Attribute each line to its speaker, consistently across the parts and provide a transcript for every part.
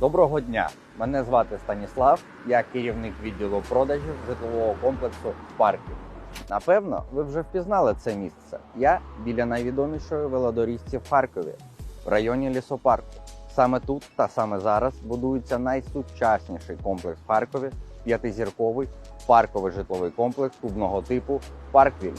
Speaker 1: Доброго дня! Мене звати Станіслав, я керівник відділу продажів житлового комплексу Парків. Напевно, ви вже впізнали це місце. Я біля найвідомішої велодоріжці в Харкові, в районі лісопарку. Саме тут та саме зараз будується найсучасніший комплекс в Харкові п'ятизірковий парковий житловий комплекс клубного типу Парквіль.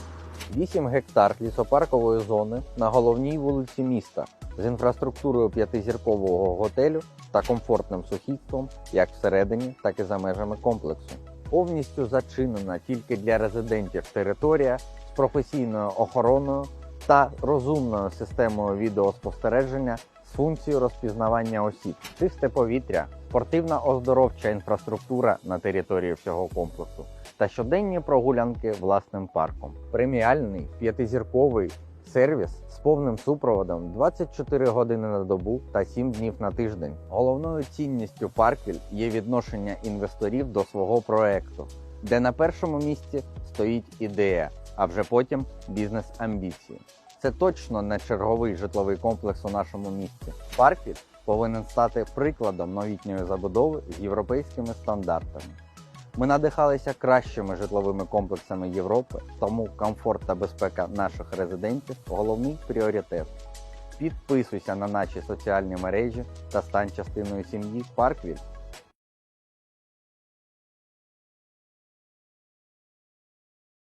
Speaker 1: 8 гектар лісопаркової зони на головній вулиці міста з інфраструктурою п'ятизіркового готелю та комфортним сухідством як всередині, так і за межами комплексу. Повністю зачинена тільки для резидентів територія з професійною охороною та розумною системою відеоспостереження з функцією розпізнавання осіб, чисте повітря, спортивна оздоровча інфраструктура на території всього комплексу та щоденні прогулянки власним парком. Преміальний п'ятизірковий сервіс з повним супроводом 24 години на добу та 7 днів на тиждень. Головною цінністю Парквіль є відношення інвесторів до свого проекту, де на першому місці стоїть ідея, а вже потім бізнес-амбіції. Це точно не черговий житловий комплекс у нашому місті. Парквіль повинен стати прикладом новітньої забудови з європейськими стандартами. Ми надихалися кращими житловими комплексами Європи, тому комфорт та безпека наших резидентів головний пріоритет. Підписуйся на наші соціальні мережі та стань частиною сім'ї Парквіль.